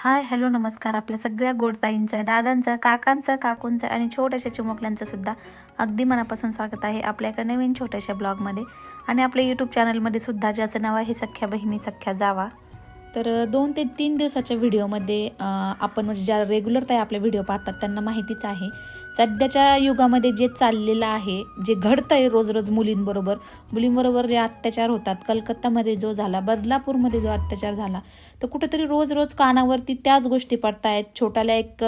Hi hello नमस्कार आपल्या सगळ्या गोडताईंचं दादांचं काकांचं काकूंचं आणि छोट्याशा चिमुकल्यांचं सुद्धा अगदी मनापासून स्वागत आहे आपल्या एका नवीन छोट्याशा ब्लॉगमध्ये. आणि आपल्या यूट्यूब चॅनलमध्ये सुद्धा ज्याचं नाव आहे सख्या बहिणी सख्या जावा. तर दोन ते तीन दिवसाच्या व्हिडिओमध्ये आपण म्हणजे ज्या रेग्युलर ताई आपले व्हिडिओ पाहतात त्यांना माहितीच आहे. सध्याच्या युगामध्ये जे चाललेलं आहे जे घडतंय रोज रोज मुलींबरोबर मुलींबरोबर जे अत्याचार होतात कलकत्तामध्ये जो झाला बदलापूरमध्ये जो अत्याचार झाला तर कुठेतरी रोज रोज कानावरती त्याच गोष्टी पडतायत. छोट्याला एक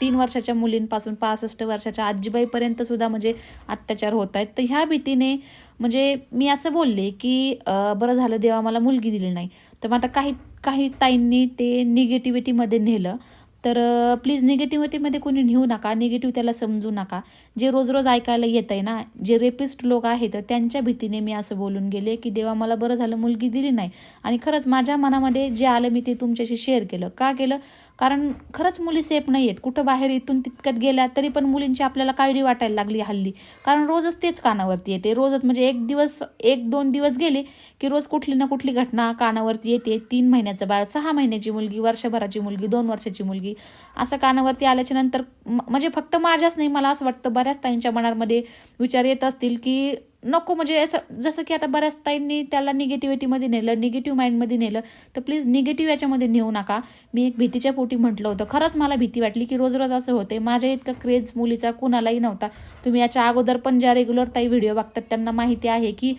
तीन वर्षाच्या मुलींपासून पासष्ट वर्षाच्या आजीबाईपर्यंत सुद्धा म्हणजे अत्याचार होत आहेत तर ह्या भीतीने म्हणजे मी असं बोलले की बरं झालं देवा मला मुलगी दिली नाही. तर मग आता काही काही ताईंनी ते निगेटिव्हिटीमध्ये नेलं. तर प्लीज निगेटिव्हिटीमध्ये कोणी नेऊ नका. निगेटिव्ह त्याला समजू नका. जे रोज रोज ऐकायला येत आहे ना जे रेपिस्ट लोक आहेत त्यांच्या भीतीने मी असं बोलून गेले की देवा मला बरं झालं मुलगी दिली नाही. आणि खरंच माझ्या मनामध्ये जे आलं मी ते तुमच्याशी शेअर केलं. का केलं? कारण खरंच मुली सेफ नाही आहेत कुठं बाहेर इथून तितक्यात गेल्या तरी पण मुलींची आपल्याला काळजी वाटायला लागली हल्ली. कारण रोजच तेच कानावरती येते. रोजच म्हणजे एक दिवस एक दोन दिवस गेले की रोज कुठली ना कुठली घटना कानावरती येते. तीन महिन्याचं बाळ सहा महिन्याची मुलगी वर्षभराची मुलगी दोन वर्षाची मुलगी. असं कानावरती आल्याच्यानंतर म्हणजे फक्त माझ्याच नाही मला असं वाटतं बऱ्याच ताईंच्या मनामध्ये विचार येत असतील की नको म्हणजे असं जसं की आता बऱ्याच ताईंनी त्याला निगेटिव्हिटीमध्ये नेलं निगेटिव्ह माइंडमध्ये नेलं तर प्लीज निगेटिव्ह याच्यामध्ये नेऊ नका. मी एक भीतीच्या पोटी म्हटलं होतं. खरंच मला भीती वाटली की रोज रोज असं होते माझ्या इतका क्रेज मुलीचा कुणालाही नव्हता. तुम्ही याच्या अगोदर पण ज्या रेग्युलर ताई व्हिडिओ बघतात त्यांना माहिती आहे की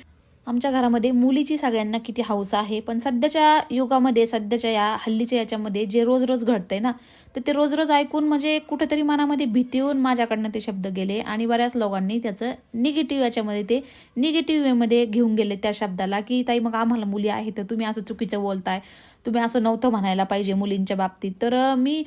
आमच्या घरामध्ये मुलीची सगळ्यांना किती हौस आहे पण सध्याच्या युगामध्ये सध्याच्या या हल्लीच्या याच्यामध्ये जे रोज रोज घडतंय ना तर ते रोज रोज ऐकून म्हणजे कुठेतरी मनामध्ये भीती येऊन माझ्याकडनं ते शब्द गेले आणि बऱ्याच लोकांनी त्याचं निगेटिव्ह याच्यामध्ये ते निगेटिव्ह वेमध्ये घेऊन गेले त्या शब्दाला की ताई मग आम्हाला मुली आहे तर तुम्ही असं चुकीचं बोलताय तुम्ही असं नव्हतं म्हणायला पाहिजे मुलींच्या बाबतीत. तर मी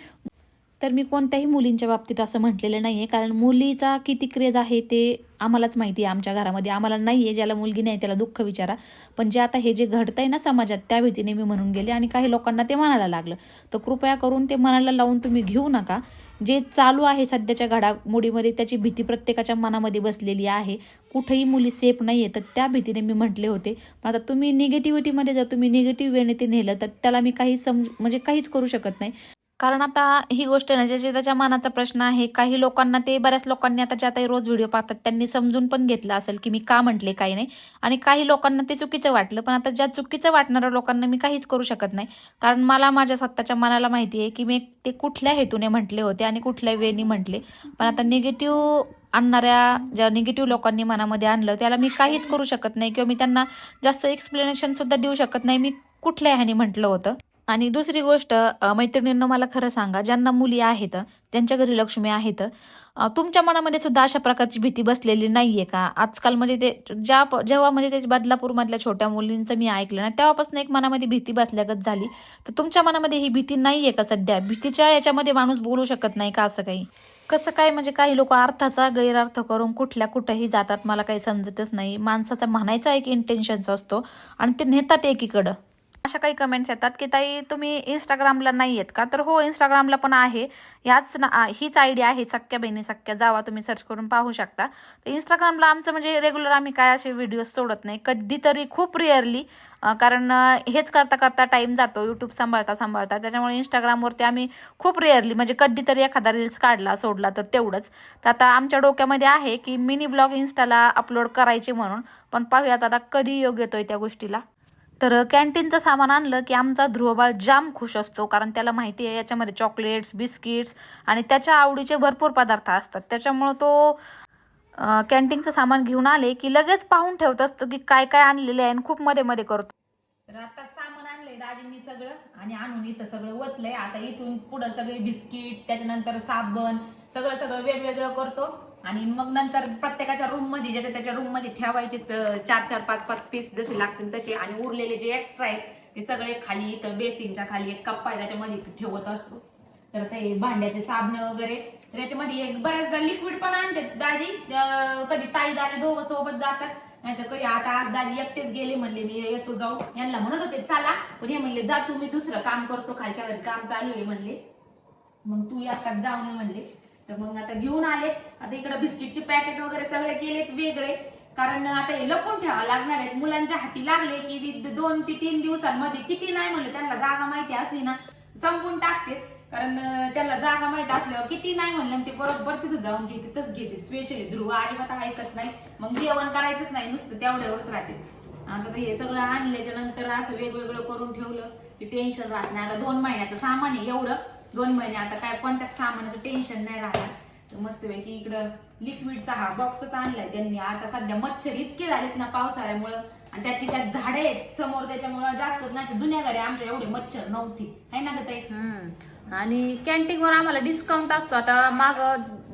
तर मी कोणत्याही मुलींच्या बाबतीत असं म्हटलेलं नाही आहे कारण मुलीचा किती क्रेज आहे ते आम्हालाच माहिती आहे आमच्या घरामध्ये. आम्हाला नाही आहे ज्याला मुलगी नाही त्याला दुःख विचारा. पण जे आता हे जे घडतं आहे ना समाजात त्या भीतीने मी म्हणून गेले आणि काही लोकांना ते म्हणायला लागलं. तर कृपया करून ते मनाला लावून तुम्ही घेऊ नका. जे चालू आहे सध्याच्या घडामोडीमध्ये त्याची भीती प्रत्येकाच्या मनामध्ये बसलेली आहे. कुठेही मुली सेफ नाही आहे तर त्या भीतीने मी म्हटले होते. पण आता तुम्ही निगेटिव्हिटीमध्ये जर तुम्ही निगेटिव्ह वेने ते नेलं तर त्याला मी काही समज म्हणजे काहीच करू शकत नाही. कारण आता ही गोष्ट ना ज्याच्या त्याच्या मनाचा प्रश्न आहे काही लोकांना ते बऱ्याच लोकांनी आता ज्या रोज व्हिडिओ पाहतात त्यांनी समजून पण घेतलं असेल की मी का म्हटले काही नाही. आणि काही लोकांना ते चुकीचं वाटलं पण आता ज्या चुकीचं वाटणाऱ्या लोकांना मी काहीच करू शकत नाही. कारण मला माझ्या स्वतःच्या मनाला माहिती आहे की मी ते कुठल्या हेतूने म्हटले होते आणि कुठल्या वेनी म्हटले. पण आता निगेटिव्ह आणणाऱ्या ज्या निगेटिव्ह लोकांनी मनामध्ये आणलं त्याला मी काहीच करू शकत नाही किंवा मी त्यांना जास्त एक्सप्लेनेशन सुद्धा देऊ शकत नाही मी कुठल्या ह्याने म्हटलं होतं. आणि दुसरी गोष्ट मैत्रिणींना मला खरं सांगा ज्यांना मुली आहेत त्यांच्या घरी लक्ष्मी आहेत तुमच्या मनामध्ये सुद्धा अशा प्रकारची भीती बसलेली नाहीये का? आजकाल म्हणजे ते ज्या जेव्हा म्हणजे ते बदलापूरमधल्या छोट्या मुलींचं मी ऐकलं ना तेव्हापासून एक मनामध्ये भीती बसल्यागत झाली. तर तुमच्या मनामध्ये ही भीती नाहीये का सध्या? भीतीच्या याच्यामध्ये माणूस बोलू शकत नाही का असं काही? कसं काय म्हणजे काही लोक अर्थाचा गैरअर्थ करून कुठल्या कुठेही जातात मला काही समजतच नाही. माणसाचा म्हणायचा एक इंटेन्शन्स असतो आणि ते नेतात एकीकडं. अशा काही कमेंट्स येतात की ताई तुम्ही इंस्टाग्रामला नाही आहेत का? तर हो इंस्टाग्रामला पण आहे. याच ना हीच आयडिया आहे सख्या बहिणी सख्या जावा तुम्ही सर्च करून पाहू शकता. तर इंस्टाग्रामला आमचं म्हणजे रेग्युलर आम्ही काय असे व्हिडिओज सोडत नाही. कधीतरी खूप रिअरली कारण हेच करता करता टाईम जातो. यूट्यूब सांभाळता सांभाळता. त्याच्यामुळे इंस्टाग्रामवरती आम्ही खूप रिअरली म्हणजे कधीतरी एखादा रील्स काढला सोडला तर तेवढंच. तर आता आमच्या डोक्यामध्ये आहे की मिनी ब्लॉग इंस्टाला अपलोड करायचे म्हणून. पण पाहूयात आता कधी योग येतोय त्या गोष्टीला. तर कॅन्टीनचं सामान आणलं की आमचा ध्रुवबाळ जाम खुश असतो कारण त्याला माहिती आहे याच्यामध्ये चॉकलेट्स बिस्किट्स आणि त्याच्या आवडीचे भरपूर पदार्थ असतात. त्याच्यामुळं तो कॅन्टीनचं सामान घेऊन आले की लगेच पाहून ठेवत असतो की काय काय आणलेले आहे आणि खूप मध्ये मध्ये करतो. तर आता सामान आणलंय दाजींनी सगळं आणि आणून इथं सगळं ओतलंय. आता इथून पुढं सगळे बिस्किट त्याच्यानंतर साबण सगळं सगळं वेगवेगळं करतो. आणि मग नंतर प्रत्येकाच्या रूममध्ये ज्याच्या त्याच्या रूममध्ये ठेवायचे चार चार पाच पाच पीस जसे लागतील तसे. आणि उरलेले जे एक्स्ट्रा आहेत ते सगळे खाली इथं बेसिनच्या खाली एक कप्पा आहे त्याच्यामध्ये ठेवत असतो. तर ते भांड्याचे साबण वगैरे. तर याच्यामध्ये एक बऱ्याचदा लिक्विड पण आणते दाजी. कधी ताई दाजी दोघं सोबत जातात. नाही तर कधी आता आज दाजी एकटेच गेले म्हणले मी येतो जाऊ. यांना म्हणत होते चला. पण हे म्हणले जा तुम्ही दुसरं काम करतो खालच्या घरी काम चालू आहे म्हणले. मग तू एकटाच जाऊ नये म्हणले. तर मग आता घेऊन आले आता इकडे बिस्किटचे पॅकेट वगैरे सगळे केलेत वेगळे. कारण आता हे लपून ठेवा लागणार आहेत. मुलांच्या हाती लागले की दोन ते तीन दिवसांमध्ये किती नाही म्हणले त्यांना जागा माहिती असली ना संपून टाकते कारण त्यांना त्याला जागा माहीत असल्यावर किती नाही म्हणलं ते बरोबर तिथं जाऊन घेतेच घेते. स्पेशली ध्रुव अजिबात ऐकत नाही. मग जेवण करायचंच नाही नुसतं तेवढ्यावरच राहते. आता तर हे सगळं आणल्याच्या नंतर असं वेगवेगळं करून ठेवलं की टेन्शन राहत नाही. आता दोन महिन्याचं सामान आहे एवढं. दोन महिने आता काय कोणत्याच सामानाचं टेन्शन नाही राहणार. तर मस्तपैकी इकडं लिक्विडचा हा बॉक्सच आणलाय त्यांनी. आता सध्या मच्छर इतके झालेत ना पावसाळ्यामुळं. आणि त्यातली त्यात झाडे आहेत समोर त्याच्यामुळं जास्तच नाही. जुन्या घरी आमच्या एवढे मच्छर नव्हती. आहे ना ग ते हम्म. आणि कॅन्टीनवर आम्हाला डिस्काउंट असतो. आता माग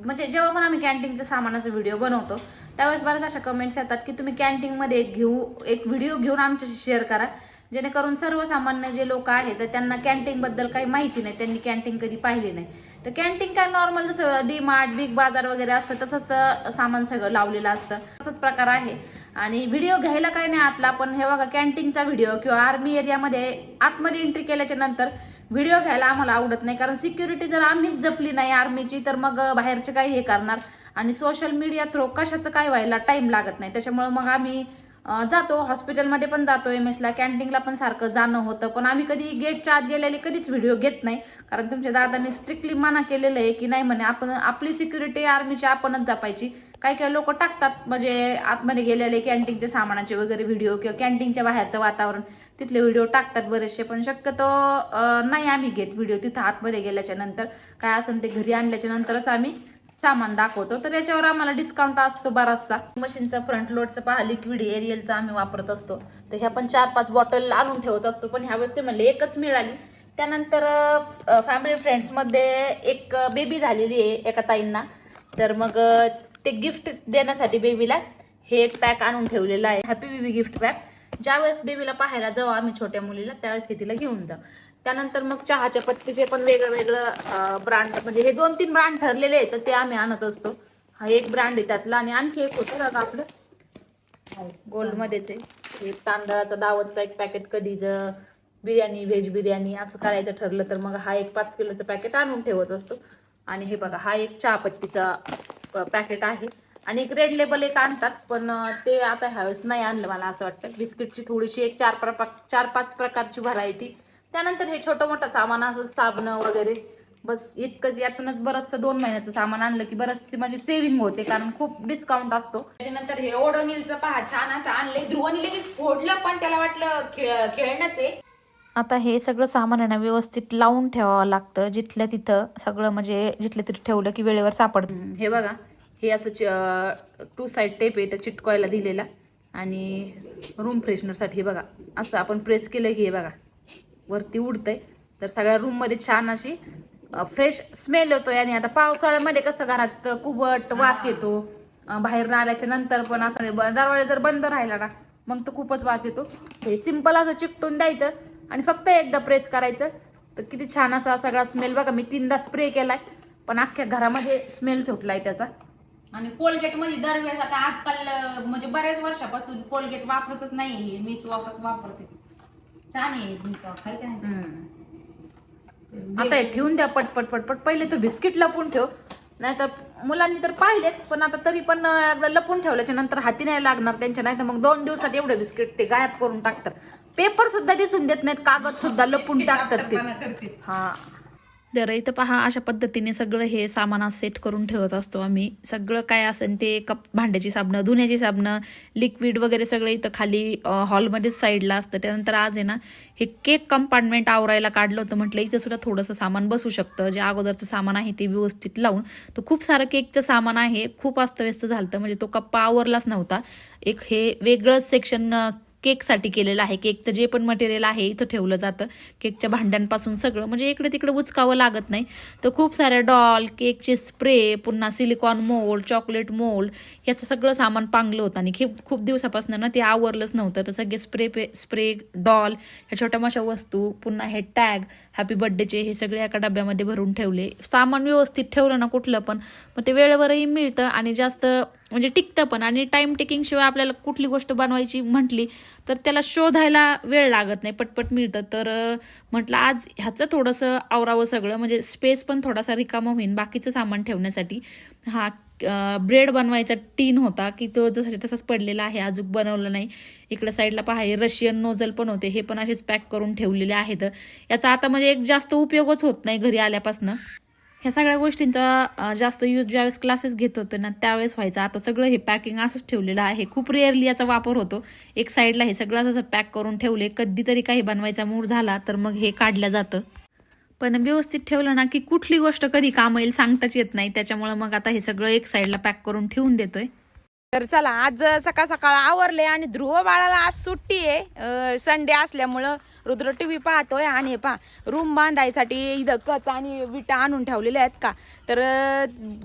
म्हणजे जेव्हा पण आम्ही कॅन्टीनच्या सामानाचा व्हिडिओ बनवतो त्यावेळेस बऱ्याच अशा कमेंट्स येतात की तुम्ही कॅन्टीनमध्ये एक घेऊ एक व्हिडिओ घेऊन आमच्याशी शेअर करा. जेणेकरून सर्वसामान्य जे लोक आहेत तर त्यांना कॅन्टीन बद्दल काही माहिती नाही. त्यांनी कॅन्टीन कधी पाहिली नाही. तर कॅन्टीन काय नॉर्मल जसं डी मार्ट बिग बाजार वगैरे असतं तसंच सामान सगळं लावलेलं असतं. तसंच प्रकार आहे. आणि व्हिडिओ घ्यायला काही नाही आतला पण हे बघा कॅन्टीनचा व्हिडिओ किंवा आर्मी एरियामध्ये आतमध्ये एंट्री केल्याच्यानंतर व्हिडिओ घ्यायला आम्हाला आवडत नाही. कारण सिक्युरिटी जर आम्हीच जपली नाही आर्मीची तर मग बाहेरचे काही हे करणार. आणि सोशल मीडिया थ्रू कशाचं काय व्हायला टाईम लागत नाही. त्याच्यामुळे मग आम्ही जातो. हॉस्पिटलमध्ये पण जातो एम एसला. कॅन्टीनला पण सारखं जाणं होतं. पण आम्ही कधी गेटच्या आत गेलेले कधीच व्हिडिओ घेत नाही. कारण तुमच्या दादाने स्ट्रिक्टली मना केलेलं आहे की नाही म्हणे आपण आपली सिक्युरिटी आर्मीची आपणच जपायची. काही काही लोक टाकतात. म्हणजे आतमध्ये गेलेले कॅन्टीनच्या सामानाचे वगैरे व्हिडिओ किंवा कॅन्टीनच्या बाहेरचं वातावरण तिथले व्हिडिओ टाकतात बरेचसे. पण शक्यतो नाही आम्ही घेत व्हिडिओ तिथं आतमध्ये गेल्याच्यानंतर. काय असेल ते घरी आणल्याच्या नंतरच आम्ही सामान दाखवतो. तर याच्यावर आम्हाला डिस्काउंट असतो बराचसा. मशीनचं फ्रंट लोडचं पहा लिक्विड एरियलचं आम्ही वापरत असतो. तर ह्या पण चार पाच बॉटल आणून ठेवत असतो. पण ह्यावेळेस ते म्हणले एकच मिळाली. त्यानंतर फॅमिली फ्रेंड्समध्ये एक बेबी झालेली आहे एका ताईंना. तर मग ते गिफ्ट देण्यासाठी बेबीला हे एक पॅक आणून ठेवलेलं आहे. हॅपी बेबी गिफ्ट पॅक ज्यावेळेस बेबीला पाहायला जाऊ आम्ही छोट्या मुलीला त्यावेळेस हे तिला घेऊन जाऊ त्यानंतर मग चहाच्या पत्तीचे पण वेगळं वेगळं ब्रँड म्हणजे हे दोन तीन ब्रँड ठरलेले आहेत तर ते आम्ही आणत असतो. हा एक ब्रँड आहे त्यातला आणि आणखी एक होतं का आपलं. गोल्डमध्येच आहे एक तांदळाचा दावतचा एक पॅकेट कधीच बिर्याणी व्हेज बिर्याणी असं करायचं ठरलं तर मग हा एक पाच किलोचं पॅकेट आणून ठेवत असतो. आणि हे बघा हा एक चहापत्तीचा पॅकेट आहे. आणि एक रेड लेबल एक आणतात पण ते आता ह्यावेळेस नाही आणलं मला असं वाटतं. बिस्किटची थोडीशी एक चार प्रकार चार पाच प्रकारची व्हरायटी त्यानंतर हे छोटं मोठं सामान असं साबणं वगैरे. बस इतकंच यातूनच बरंचसं दोन महिन्याचं सामान आणलं की बरंचशी माझी सेव्हिंग होते कारण खूप डिस्काउंट असतो. त्याच्यानंतर हे ओडोनिलचं पहा छान असं आणलंय. ध्रुवने लगेच फोडलं पण त्याला वाटलं खेळ खेळणंच आहे. आता हे सगळं सामान आहे ना व्यवस्थित लावून ठेवावं लागतं. जिथल्या तिथं सगळं म्हणजे जिथल्या तिथं ठेवलं की वेळेवर सापडतं. हे बघा हे असं टू साईड टेप आहे त्या चिटकवायला दिलेला. आणि रूम फ्रेशनरसाठी हे बघा असं आपण प्रेस केलं की हे बघा. वरती उडतंय. तर सगळ्या रूममध्ये छान अशी फ्रेश स्मेल येतोय. आणि आता पावसाळ्यामध्ये कसं घरात कुबट वास येतो. बाहेर आल्याच्यानंतर पण असं दरवाजा जर बंद राहिला ना मग तर खूपच वास येतो. हे सिंपल असं चिकटून द्यायचं आणि फक्त एकदा प्रेस करायचं. तर किती छान असा सगळा स्मेल बघा मी तीनदा स्प्रे केलाय. पण अख्ख्या घरामध्ये स्मेल सुटलाय त्याचा. आणि कोलगेटमध्ये दरवेळेस आता आजकाल म्हणजे बऱ्याच वर्षापासून कोलगेट वापरतच नाही हे मीच वापरत वापरते. छान आहे आता हे ठेवून द्या पटपट पटपट. पहिले तो बिस्किट लपून ठेव. नाहीतर मुलांनी तर पाहिलेत पण आता तरी पण अं, एकदा लपून ठेवल्याच्या नंतर हाती नाही लागणार त्यांच्या नाही तर मग दोन दिवसात एवढे बिस्किट ते गायब करून टाकतात. पेपर सुद्धा दिसून देत नाहीत कागद सुद्धा लपून टाकतात ते. हा. तर इथं पहा अशा पद्धतीने सगळं हे सामान सेट करून ठेवत असतो आम्ही. सगळं काय असेल ते कप भांड्याची साबणं धुण्याची साबणं लिक्विड वगैरे सगळं इथं खाली हॉलमध्येच साईडला असतं. त्यानंतर आज आहे ना हे केक कंपार्टमेंट आवरायला काढलं होतं. म्हटलं इथं सुद्धा थोडंसं सामान बसू शकतं. जे अगोदरचं सामान आहे ते व्यवस्थित लावून. तर खूप सारं केकचं सामान आहे. खूप अस्तव्यस्त झालं म्हणजे तो कप्पा आवरलाच नव्हता. एक हे वेगळंच सेक्शन केकसाठी केलेलं आहे. केकचं जे पण मटेरियल आहे इथं ठेवलं जातं. केकच्या भांड्यांपासून सगळं. म्हणजे इकडे तिकडे उचकावं लागत नाही. तर खूप साऱ्या डॉल केकचे स्प्रे पुन्हा सिलिकॉन मोल्ड चॉकलेट मोल्ड याचं सगळं सामान पांगलं होतं. आणि खूप खूप दिवसापासून ना ते आवरलंच नव्हतं. तर सगळे स्प्रे पे स्प्रे डॉल ह्या छोट्या मोठ्या वस्तू पुन्हा हे टॅग हॅपी बर्थडेचे हे सगळे एका डब्यामध्ये भरून ठेवले. सामान व्यवस्थित ठेवलं ना कुठलं पण मग ते वेळेवरही मिळतं आणि जास्त म्हणजे टिकतं पण. आणि टाइम टेकिंग शिवाय आपल्याला कुठली गोष्ट बनवायची म्हटली तर त्याला शोधायला वेळ लागत नाही पटपट मिळतं. तर म्हटलं आज ह्याचं थोडंसं आवरावं सगळं. म्हणजे स्पेस पण थोडासा रिकामा होईल बाकीचं सामान ठेवण्यासाठी. हा ब्रेड बनवायचा टीन होता की तो जसा तसाच पडलेला आहे अजून बनवलं नाही. इकडं साईडला पहा हे रशियन नोझल पण होते हे पण असेच पॅक करून ठेवलेले आहेत. याचा आता म्हणजे एक जास्त उपयोगच होत नाही घरी आल्यापासून. ह्या सगळ्या गोष्टींचा जास्त यूज ज्यावेळेस क्लासेस घेत होते ना त्यावेळेस व्हायचं. आता सगळं हे पॅकिंग असंच ठेवलेलं आहे. खूप रेअरली याचा वापर होतो. एक साईडला हे सगळं असं पॅक करून ठेवले. कधीतरी काही बनवायचा मूड झाला तर मग हे काढलं जातं. पण व्यवस्थित ठेवलं ना की कुठली गोष्ट कधी काम येईल सांगताच येत नाही. त्याच्यामुळं मग आता हे सगळं एक साईडला पॅक करून ठेवून देतोय. तर चला आज सकाळ सकाळ आवरले आणि ध्रुव बाळाला आज सुट्टी आहे. संडे असल्यामुळं रुद्र टीव्ही पाहतोय आणि हे पहा रूम बांधायसाठी इथं कच आणि विटा आणून ठेवलेल्या आहेत का? तर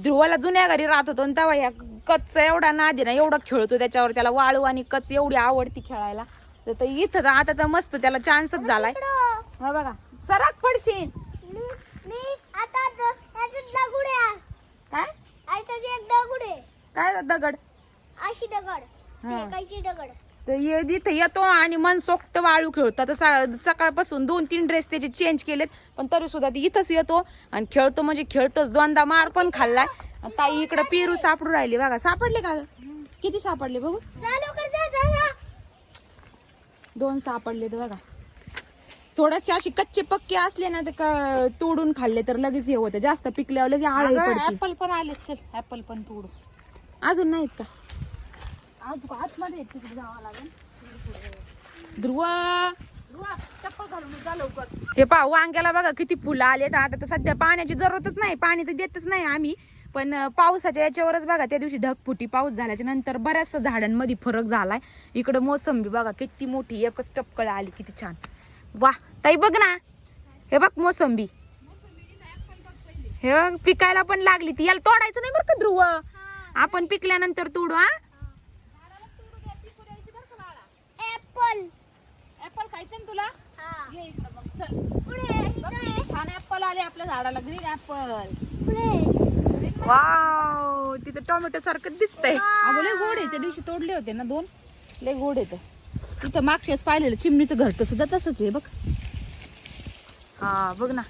ध्रुवाला जुन्या घरी राहत होतो तेव्हा ह्या कचचा एवढा नादी ना एवढा खेळतो त्याच्यावर. त्याला वाळू आणि कच एवढी आवडती खेळायला. तर ते इथं तर आता तर मस्त त्याला चान्सच झालाय. हा बघा सराक पडशील. काय दगड? अशी दगड हा. फेकायची दगड. तर ये- इथं येतो आणि मनसोक्त वाळू खेळतो. आता सा- सकाळपासून दोन तीन ड्रेस त्याचे चेंज केलेत पण तरी सुद्धा ती इथंच येतो आणि खेळतो म्हणजे खेळतोच. दोनदा मार पण खाल्लाय. आणि ताई इकडे पेरू सापडू राहिली बघा. सापडले का किती सापडले बघू? जा लवकर जा जा जा. दोन सापडले तर बघा. थोडेसे असे कच्चे पक्के असले ना तर का- तोडून खाल्ले तर लगेच हे होतं. जास्त पिकल्यावर लगेच आळी पडते ऍपल पण आले चल. ऍपल पण तोडू. अजून नाहीत का? आज आतमध्ये तिकडे जावं लागेल. ध्रुव. हे पहा वांग्याला बघा किती फुलं आलेत. आता तर सध्या पाण्याची जरूरतच नाही. पाणी तर देतच नाही आम्ही. पण पावसाच्या याच्यावरच बघा त्या दिवशी ढगफुटी पाऊस झाल्याच्यानंतर बऱ्याचशा झाडांमध्ये फरक झालाय. इकडं मोसंबी बघा किती मोठी एकच टपकळ आली किती छान. वा ताई बघ ना. हे बघ मोसंबी. हे बघ पिकायला पण लागली ती. याला तोडायचं नाही बरं का ध्रुव? आपण पिकल्यानंतर तोडू हा? ऍपल ऍपल खायचं ना तुला? हा. ये इकडं मग चल. पुढे बघ किती छान ऍपल आले आपल्या झाडाला ग्रीन ऍपल पुढे. वाव तिथं टोमॅटो सारखं दिसतंय. अगं लय गोड आहे. त्या दिवशी तोडले होते ना दोन. लय गोड येत तिथं मागच्या वेळेस पाहिलेलं चिमणीचं घर तर सुद्धा तसंच आहे बघ. हा बघ ना.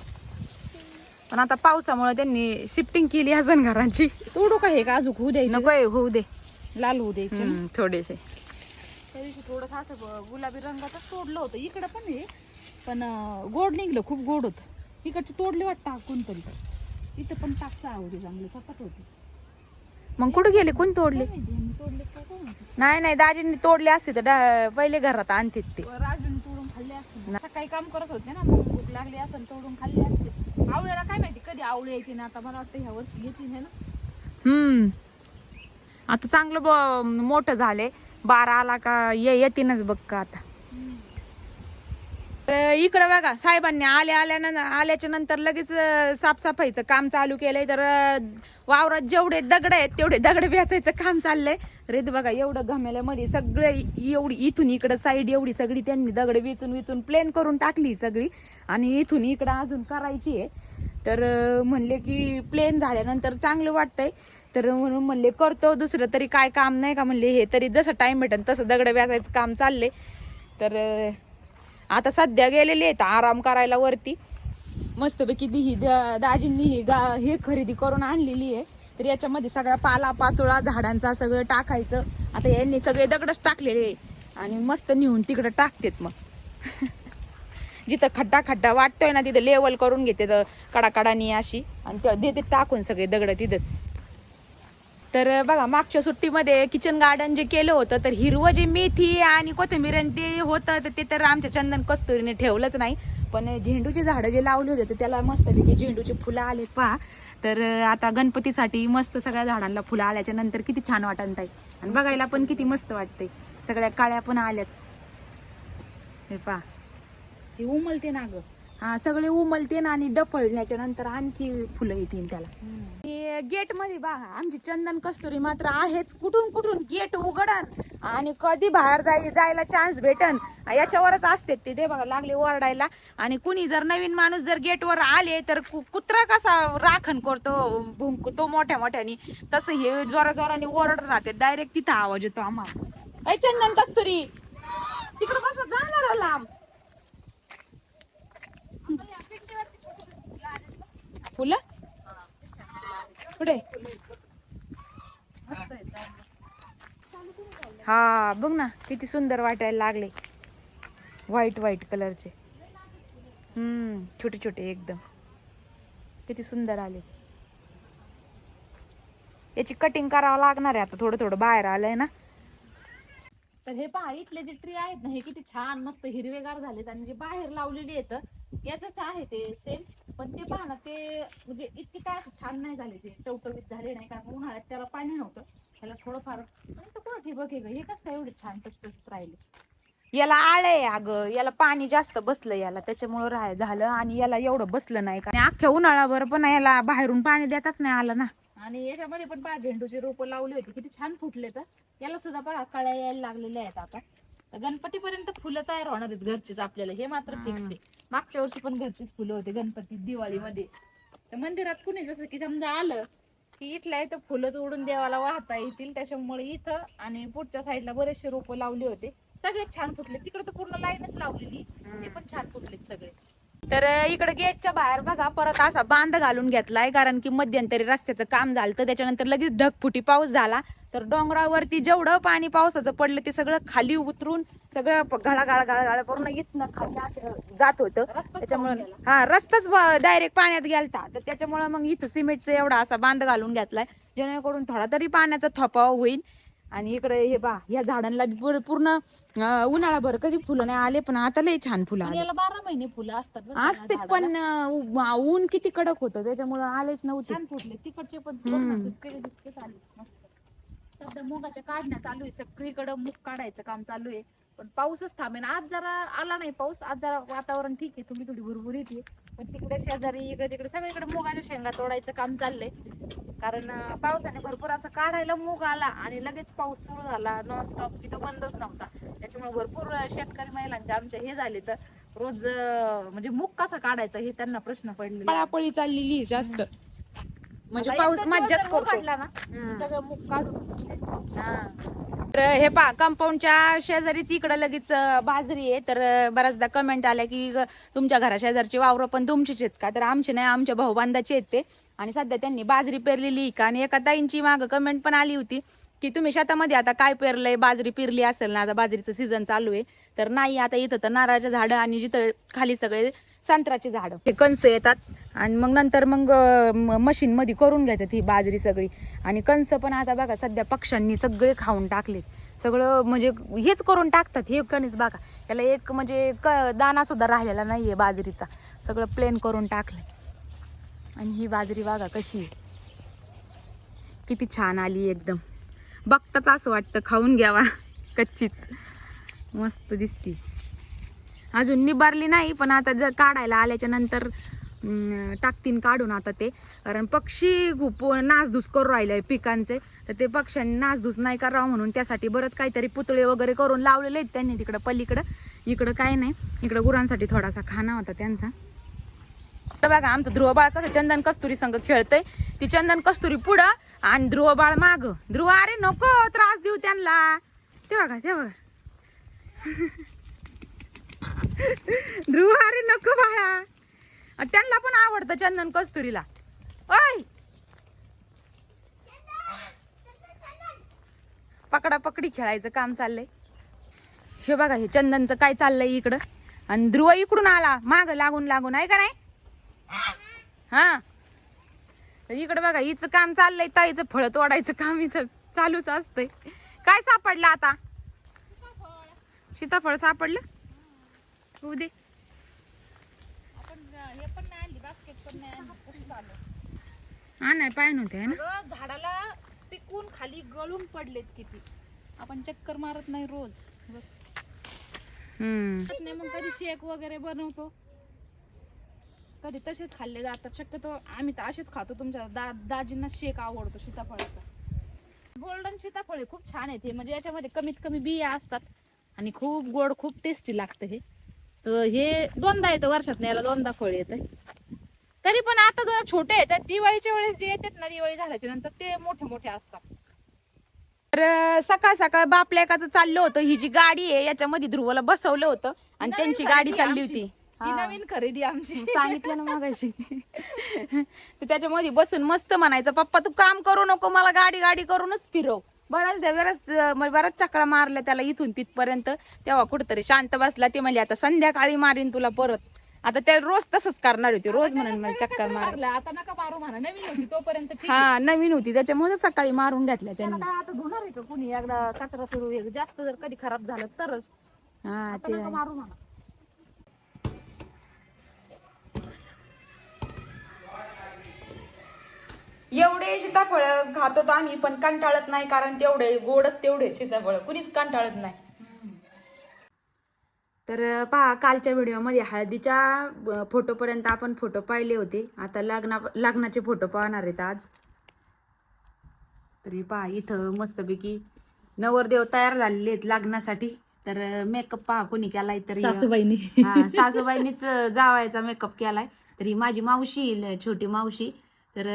पण आता पावसामुळे त्यांनी शिफ्टिंग केली असन घरांची. तोडू का हे का? अजून होऊ द्यायचं. नको होऊ दे. लाल होऊ द्यायचं हम्म, थोडेसे. त्या दिवशी थोडंसं असं गुलाबी रंगातच तोडलं होतं. इकडं पण आहे. पण गोड निघलं खूप गोड होतं. इकडचे तोडले वाटतं कोणतरी इथं पण टाकसा होते चांगले सपाट होते. मग कुठे गेले? कोण तोडले? नाही नाही दाजींनी तोडले असते तर पहिले घरात आणते ते. राजून तोडून खाल्ले असते. ना. सकाळी काम करत होते ना मग भूक लागली असं तोडून खाल्ले असते. आवळ्याला काय माहिती कधी आवळे येते ना आता मला वाटतं ह्या वर्षी येतील है ना. हम्म. आता चांगलं मोठं झाले बारा आला का ये येतीनच बघ का आता. तर इकडं बघा साहेबांनी आल्या आल्यानं आल्याच्यानंतर लगेच साफसफाईचं काम चालू केलंय. तर वावरात जेवढे दगड आहेत तेवढे दगड व्याचायचं काम चाललंय. रे बघा एवढं घमेल्यामध्ये सगळे एवढी इथून इकडं साईड एवढी सगळी त्यांनी दगड वेचून वेचून प्लेन करून टाकली सगळी. आणि इथून इकडं अजून करायची आहे. तर म्हणले की प्लेन झाल्यानंतर चांगलं वाटतंय. तर म्हणून म्हणले करतो दुसरं तरी काय काम नाही का? म्हणले हे तरी जसं टाईम भेटेल तसं दगड व्याजायचं काम चाललंय. तर आता सध्या गेलेले आहेत आराम करायला वरती. मस्तपैकी दी ही दाजींनी ही गा हे खरेदी करून आणलेली आहे. तर याच्यामध्ये सगळा पाला पाचोळा झाडांचा सगळं टाकायचं. आता यांनी सगळे दगडच टाकलेले आहे. आणि मस्त नेऊन तिकडं टाकतेत मग. जिथं खड्डा खड्डा वाटतोय ना तिथं लेवल करून घेते कडाकडानी अशी. आणि देते टाकून सगळे दगड तिथंच. तर बघा मागच्या सुट्टीमध्ये किचन गार्डन जे केलं होतं तर हिरवं जे मेथी आणि कोथिंबीर आणि ते होतं तर ते तर आमच्या चंदन कस्तुरीने ठेवलंच नाही. पण झेंडूची झाडं जे लावले होते तर त्याला मस्तपैकी झेंडूचे फुलं आले पहा. तर आता गणपतीसाठी मस्त सगळ्या झाडांना फुलं आल्याच्यानंतर किती छान वाटत आहे आणि बघायला पण किती मस्त वाटते सगळ्या काळ्या पण आल्यात. हे पहा. हे उमलते ना गं हा सगळे उमलते ना आणि डफळल्याच्या नंतर आणखी फुलं येतील त्याला. गेटमध्ये बघा आमची चंदन कस्तुरी मात्र आहेच. कुठून कुठून गेट उघडन आणि कधी बाहेर जाय जायला चान्स भेटन याच्यावरच असते ते. ते बघा लागले ओरडायला. आणि कुणी जर नवीन माणूस जर गेटवर आले तर कु- कुत्रा कसा राखण करतो भुंकतो मोठ्या मोठ्याने. तसं हे जोरा जोराने ओरडत राहते. डायरेक्ट तिथं आवाज येतो आम्हाला. चंदन कस्तुरी! तिकडे बसा जाणार लांब. फुलं? पुढे हा बघ ना किती सुंदर वाटायला लागले. व्हाईट व्हाईट कलरचे हम्म छोटे छोटे एकदम. किती सुंदर आले. याची कटिंग करावं लागणार आहे आता थोडं थोडं बाहेर आलंय ना. तर हे पहा इथले जे ट्री आहेत ना हे किती छान मस्त हिरवेगार झालेत आणि जे बाहेर लावलेली आहेत याच आहे ते सेम पण ते पहा ना ते म्हणजे इतके काय छान नाही झाले ते. टवटवीत झाले नाही कारण उन्हाळ्यात त्याला पाणी नव्हतं. त्याला थोडंफार पण तो ठिबक हे कसं काय एवढे छान टसटशीत राहिले? याला आळय अगं. याला पाणी जास्त बसलं याला. त्याच्यामुळं राह झालं आणि याला एवढं बसलं नाही. का आणि अख्ख्या उन्हाळ्यावर पण याला बाहेरून पाणी देतात नाही आलं ना. आणि याच्यामध्ये पण पहा झेंडूची रोपं लावली होती. किती छान फुटले तर याला सुद्धा बघा कळ्या यायला लागलेल्या आहेत आता. तर गणपतीपर्यंत फुलं तयार होणार आहेत घरचीच आपल्याला. हे मात्र फिक्स आहे. मागच्या वर्षी पण घरचीच फुलं होते गणपती दिवाळीमध्ये. तर मंदिरात कुणी जसं की समजा आलं की इथल्या इथं फुलं तोडून देवाला वाहता येतील त्याच्यामुळे इथं आणि पुढच्या साईडला बरेचसे रोपं लावले होते. सगळे छान फुटले. तिकडे तर पूर्ण लाईनच लावलेली. ते पण छान फुटलेत सगळे. तर इकडे गेटच्या बाहेर बघा परत असा बांध घालून घेतलाय कारण की मध्यंतरी रस्त्याचं काम झालं तर त्याच्यानंतर लगेच ढगफुटी पाऊस झाला. तर डोंगरावरती जेवढं पाणी पावसाचं पडलं ते सगळं खाली उतरून सगळं घळा घळा घळा घळा पूर्ण इथनं खाली असं जात होतं. त्याच्यामुळे हा रस्ताच डायरेक्ट पाण्यात गेलता. तर त्याच्यामुळे मग इथं सिमेंटचा एवढा असा बांध घालून घेतलाय. जेणेकरून थोडा तरी पाण्याचा थपाव होईल. आणि इकडे हे बा या झाडांना बी पूर- पूर्ण अं, उन्हाळाभर कधी फुलं नाही आले पण आता लय छान फुलं आले. याला बारा महिने फुलं असतात बरं का या असते झाडाला. पण अं, उ- ऊन किती कडक होतं त्याच्यामुळे आलेच नव्हते. छान फुटले तिकडचे पण हम्म. बघ ना, झुपकेले झुपके चालू मस्त. सध्या मुगाच्या काढण्या चालू आहे सगळीकडे मूग काढायचं काम चालू आहे. पण पाऊसच थांबेन. आज जरा आला नाही पाऊस आज जरा वातावरण ठीक आहे तुम्ही थोडी भुरभुर पण तिकडे शेजारी इकडे तिकडे सगळीकडे मुगाच्या शेंगा तोडायचं काम चाललंय. कारण पावसाने भरपूर असं काढायला मूग आला आणि लगेच पाऊस सुरू झाला. नॉनस्टॉप तिथं बंदच नव्हता. त्याच्यामुळे भरपूर शेतकरी महिलांचे आमचे हे झाले तर रोज म्हणजे मूग कसा काढायचा हे त्यांना प्रश्न पडले पळापळी चाललेली जास्त. म्हणजे पाऊस मज्जाच काढला ना सगळं मूग काढून हा. तर हे पा कंपाऊंडच्या शेजारीच इकडं लगेच बाजरी आहे. तर बऱ्याचदा कमेंट आल्या की तुमच्या घरा शेजारची वावरं पण तुमचीच आहेत का? तर आमचे नाही आमच्या भाऊबांधाचे आहेत ते. आणि सध्या त्यांनी बाजरी पेरलेली का? आणि एका ताईंची माग कमेंट पण आली होती की तुम्ही शेतामध्ये आता काय पेरलंय? बाजरी पेरली असेल ना आता बाजरीचं सीझन चालू आहे. तर नाही आता इथं तर नारळाच्या झाडं आणि जिथं खाली सगळे संत्र्याची झाडं. हे कणस येतात. आणि मग नंतर मग मशीन मध्ये करून घेतात ही बाजरी सगळी. आणि कणस पण आता बघा सध्या पक्ष्यांनी सगळे खाऊन टाकलेत. सगळं म्हणजे हेच करून टाकतात हे कणीस बघा. याला एक म्हणजे क दाणासुद्धा राहिलेला राहिलेला नाहीये बाजरीचा. सगळं प्लेन करून टाकलंय. आणि ही बाजरी बघा कशी आहे. किती छान आली एकदम. बघताच असं वाटतं खाऊन घ्यावा. कच्चीच. मस्त दिसती. अजून निबारली नाही पण आता जर काढायला आल्याच्यानंतर टाकतीन काढून आता ते. कारण पक्षी खूप नासधूस करून राहिले पिकांचे. तर ते पक्ष्यांनी नासधूस नाही करावं म्हणून त्यासाठी बरंच काहीतरी पुतळे वगैरे करून लावलेले आहेत त्यांनी तिकडं पलीकडं. इकडं काय नाही. इकडं गुरांसाठी थोडासा खाना होता त्यांचा. तर बघा आमचं ध्रुव बाळ कसं चंदन कस्तुरी संघ खेळतंय. ती चंदन कस्तुरी पुढं आणि ध्रुव बाळ माग. ध्रुव अरे नको त्रास देऊ त्यांना. ते बघा ते बघा. ध्रुव अरे नको बाळा. त्यांना पण आवडतं चंदन कस्तुरीला. ओय! पकडा पकडी खेळायचं काम चाललंय. हे बघा हे चंदनचं काय चाललंय इकडं. आणि ध्रुव इकडून आला माग लागून लागून आहे का नाही? हा. इकडे बघा हिचं काम चाललंय ताईचं फळ तोडायचं काम इथं चालूच असतंय. काय सापडलं आता? सीताफळ. सापडलं? होऊ दे आपण हे पण नाही आणली बास्केट पण नाही हा नाही पाय नव्हते ना? झाडाला पिकून खाली गळून पडलेत किती. आपण चक्कर मारत नाही रोज. नाही मग कधी शेक वगैरे बनवतो. कधी तसेच खाल्ले जातात. शक्यतो आम्ही तर असेच खातो. तुमच्या दा दाजींना शेक आवडतो सीताफळाचा. गोल्डन सीताफळ खूप छान आहे ते म्हणजे याच्यामध्ये कमीत कमी बिया असतात. आणि खूप गोड खूप टेस्टी लागतं हे. तर हे दोनदा येतं वर्षात याला दोनदा फळ येतं तरी पण आता जरा छोटे आहेत. दिवाळीच्या वेळेस जे येतात ना दिवाळी झाल्याच्यानंतर ते मोठे मोठे असतात. तर सकाळ सकाळ बापल्या एकाचं चाललं होतं. ही जी गाडी आहे याच्यामध्ये ध्रुवला बसवलं होतं आणि नवीन त्यांची खरेदी गाडी चालली आमची. होती. ही हा. नवीन खरेदी आमची. सांगितलं ना मगाशी. तर त्याच्यामध्ये बसून मस्त म्हणायचं पप्पा तू काम करू नको मला गाडी गाडी करूनच फिरव. बऱ्याच अं, बऱ्याच चक्रा मारल्या त्याला इथून तिथपर्यंत. तेव्हा कुठेतरी शांत बसला. ते म्हणले आता संध्याकाळी मारीन तुला परत. आता ते रोज तसंच करणार होते रोज म्हणून मला चक्कर मार आता नका मारू म्हणा नवीन होती तोपर्यंत ठीक हा नवीन होती त्याच्यामुळे सकाळी मारून घेतल्या त्यांनी. काय आता धुणार आहे का कुणी? एकदा कचरा सुरू आहे. जास्त जर कधी खराब झालं तरच. हा आता ते नका. मारू म्हणा. एवढे सीताफळ खात होतो आम्ही पण कंटाळत नाही कारण तेवढे गोडच तेवढे सीताफळ. कुणीच कंटाळत नाही. तर पहा कालच्या व्हिडिओमध्ये हळदीच्या फोटोपर्यंत आपण फोटो पाहिले होते. आता लग्ना लग्नाचे फोटो पाहणार आहेत आज. तरी पहा इथं मस्तपैकी नवरदेव तयार झालेले आहेत लग्नासाठी. तर मेकअप पहा कोणी केलाय तर. सासूबाईंनी. सासूबाईंनीच जावायचा मेकअप केलाय. तर ही माझी मावशी छोटी मावशी. तर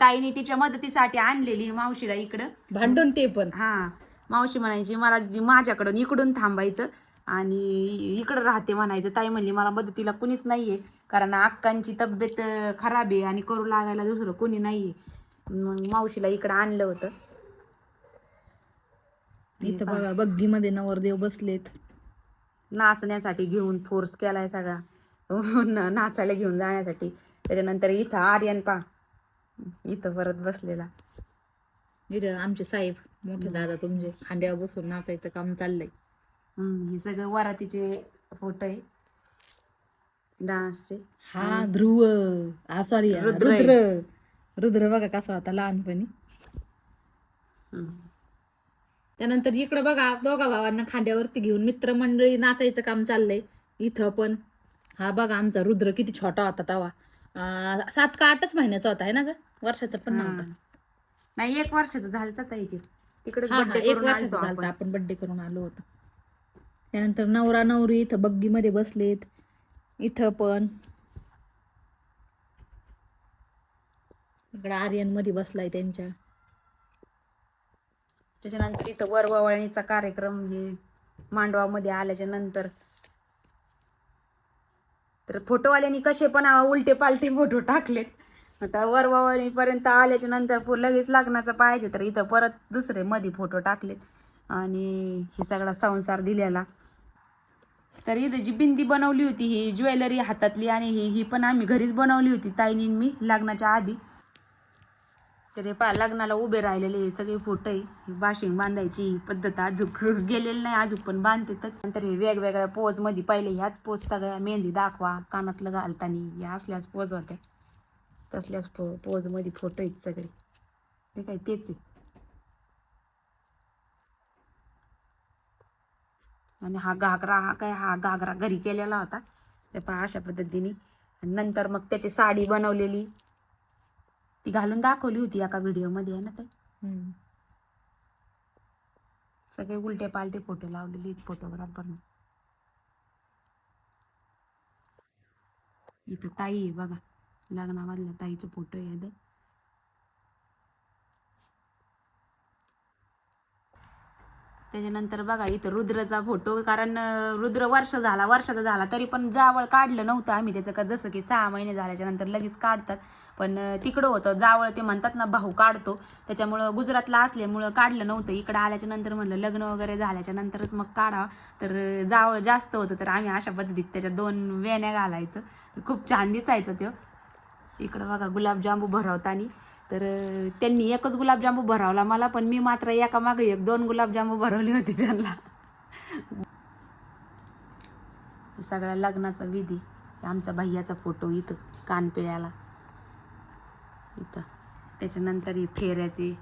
ताईने तिच्या मदतीसाठी आणलेली मावशीला इकडं. भांडून ते पण. हा मावशी म्हणायची मला माझ्याकडून इकडून थांबायचं. आणि इकडं राहते म्हणायचं ताई म्हणली मला मदतीला कुणीच नाहीये कारण अक्कांची तब्येत खराब आहे आणि करू लागायला दुसरं कोणी नाहीये. मग मावशीला इकडं आणलं होतं. इथं बघा बग्गी मध्ये नवरदेव बसलेत. नाचण्यासाठी घेऊन फोर्स केलाय सगळा. न- नाचायला घेऊन जाण्यासाठी. त्याच्यानंतर इथं आर्यन पा इथं परत बसलेला. इथं आमचे साहेब मोठे दादा तुमचे खांद्यावर बसून नाचायचं काम चाललंय. हे सगळं वरातीचे फोटो आहे. डान्सचे. हा ध्रुव. सॉरी रुद्र रुद्र. बघा कसा होता लहानपणी. त्यानंतर इकडे बघा दोघा भावांना खांद्यावरती घेऊन मित्रमंडळी नाचायचं काम चाललंय. इथं पण. हा बघा आमचा रुद्र किती छोटा होता तवा सात का आठच महिन्याचा होता आहे ना ग? वर्षाचा पण नव्हता. हा. नाही एक वर्षाचं झालं तर ताई ते. तिकडे हा, हा, एक वर्षाचा झाला आपण. बड्डे करून आलो होतो. त्यानंतर नवरा नवरी इथं बग्गीमध्ये बसलेत. इथं पण. इकडं आर्यनमध्ये बसलाय त्यांच्या. त्याच्यानंतर इथं वरवावळणीचा कार्यक्रम हे मांडवामध्ये आल्याच्यानंतर. तर फोटोवाल्यांनी कसे पण उलटे पालटे फोटो टाकलेत. आता वरवळणीपर्यंत आल्याच्यानंतर लगेच लग्नाचं पाहिजे तर इथं परत दुसरे मध्ये फोटो टाकलेत. आणि हे सगळा संसार दिलेला. तर ही जी बिंदी बनवली होती ही ज्वेलरी हातातली आणि ही ही पण आम्ही घरीच बनवली होती ताईनी मी लग्नाच्या आधी. तर हे पहा लग्नाला उभे राहिलेले हे सगळे फोटो आहे. ही बांधायची ही पद्धत अजूक गेलेली नाही अजूक पण बांधतेतच. नंतर हे वेगवेगळ्या पोजमध्ये पहिले ह्याच पोज सगळ्या मेहंदी दाखवा कानातलं घालताना या असल्याच पोज होत्या. तसल्याच पो पोजमध्ये फोटो आहेत सगळे. ते काय तेच आहे. आणि हा घागरा हा काय हा घागरा घरी केलेला होता. ते पहा अशा पद्धतीने. नंतर मग त्याची साडी बनवलेली. ती घालून दाखवली होती एका व्हिडिओमध्ये आहे ना ते सगळे उलटे पालटे फोटो लावलेले फोटोग्राफरने इथं ताई आहे बघा. लग्नामधल्या ताईचा फोटो आहे त्याच्यानंतर बघा इथं रुद्रचा फोटो कारण रुद्र वर्ष झाला वर्षाचा झाला तरी पण जावळ काढलं नव्हतं आम्ही त्याचं का जसं की सहा महिने झाल्याच्यानंतर लगेच काढतात. पण तिकडं होतं जावळ ते म्हणतात ना भाऊ काढतो. त्याच्यामुळं गुजरातला असल्यामुळं काढलं नव्हतं. इकडं आल्याच्यानंतर म्हणलं लग्न वगैरे झाल्याच्या नंतरच मग काढा. तर जावळ जास्त होतं तर आम्ही अशा पद्धतीत त्याच्या दोन वेण्या घालायचं. खूप छान दिसायचं ते इकडं बघा गुलाबजांबू भरवतानी. तर त्यांनी एकच गुलाबजामू भरवला मला पण मी मात्र एका मागे एक दोन गुलाबजामू भरवले होते त्यांना. सगळ्या लग्नाचा विधी आमचा भैयाचा फोटो इथं कानपिळ्याला. इथं. त्याच्यानंतर ही फेऱ्याची.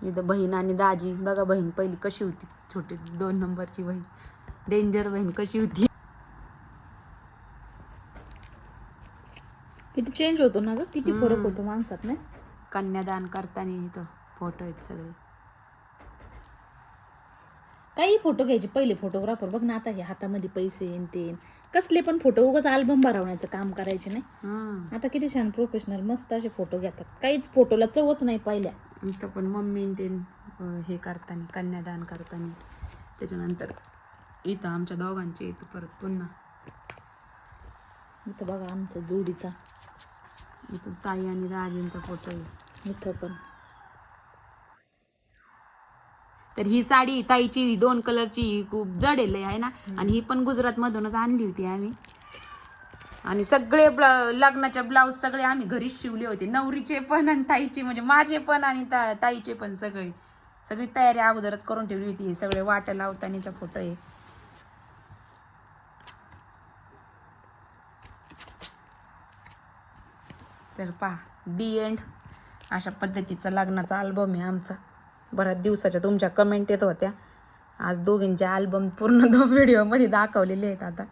इथं बहीण आणि दाजी. बघा बहीण पहिली कशी होती छोटी दोन नंबरची बहीण. डेंजर बहीण कशी होती किती चेंज होतो ना ग? किती फरक. होतो माणसात नाही कन्यादान करताना इथं फोटो आहेत सगळे. काही फोटो घ्यायचे. पहिले फोटोग्राफर बघ ना आता हे हातामध्ये पैसे येन ते कसले पण फोटो उगाच अल्बम भरवण्याचं काम करायचे नाही. आता किती छान प्रोफेशनल मस्त असे फोटो घेतात. काहीच फोटोला चवच नाही पाहिल्या. इथं पण मम्मी ते हे करताना कन्यादान करताना. त्याच्यानंतर इथं आमच्या दोघांचे इथं परत पुन्हा. इथं बघा आमचा जोडीचा. इथं ताई आणि राजेंचा फोटो आहे. इथं पण. तर ही साडी ताईची दोन कलरची खूप जडेल आहे ना? आणि ही पण गुजरात मधूनच आणली होती आम्ही. आणि सगळे लग्नाच्या ब्लाऊज सगळे आम्ही घरीच शिवले होते. नवरीचे पण आणि ताईचे म्हणजे माझे पण आणि ताईचे पण सगळे. सगळी तयारी अगोदरच करून ठेवली होती. सगळे वाट लावतानीचा फोटो आहे. तर पहा दी एंड अशा पद्धतीचा लग्नाचा अल्बम आहे आमचा. बऱ्याच दिवसाच्या तुमच्या कमेंट येत होत्या. आज दोघींचे अल्बम पूर्ण दोन व्हिडिओमध्ये दाखवलेले आहेत आता.